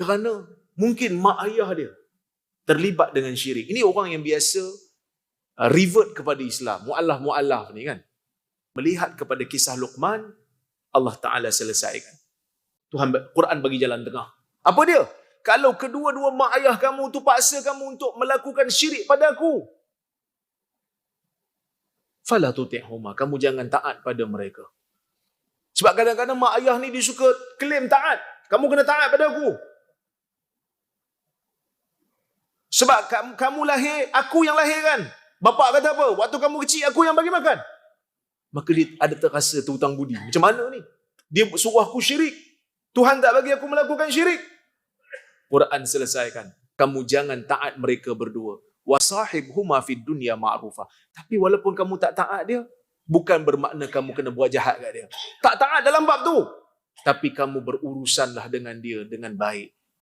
Kerana mungkin mak ayah dia terlibat dengan syirik. Ini orang yang biasa uh, revert kepada Islam. Mu'allaf-mu'allaf ni kan. Melihat kepada kisah Luqman, Allah Ta'ala selesaikan. Tuhan Quran bagi jalan tengah. Apa dia? Kalau kedua-dua mak ayah kamu tu paksa kamu untuk melakukan syirik pada aku. Fala tuti'huma. Kamu jangan taat pada mereka. Sebab kadang-kadang mak ayah ni dia suka klaim taat. Kamu kena taat pada aku. Sebab kamu, kamu lahir, aku yang lahirkan. Bapak kata apa? Waktu kamu kecil, aku yang bagi makan. Maka dia ada terasa terhutang budi. Macam mana ni? Dia suruh aku syirik. Tuhan tak bagi aku melakukan syirik. Quran selesaikan. Kamu jangan taat mereka berdua. Wasahib huma fid dunya ma'rufah. Tapi walaupun kamu tak taat dia, bukan bermakna kamu kena buat jahat kat dia. Tak taat dalam bab tu. Tapi kamu berurusanlah dengan dia dengan baik.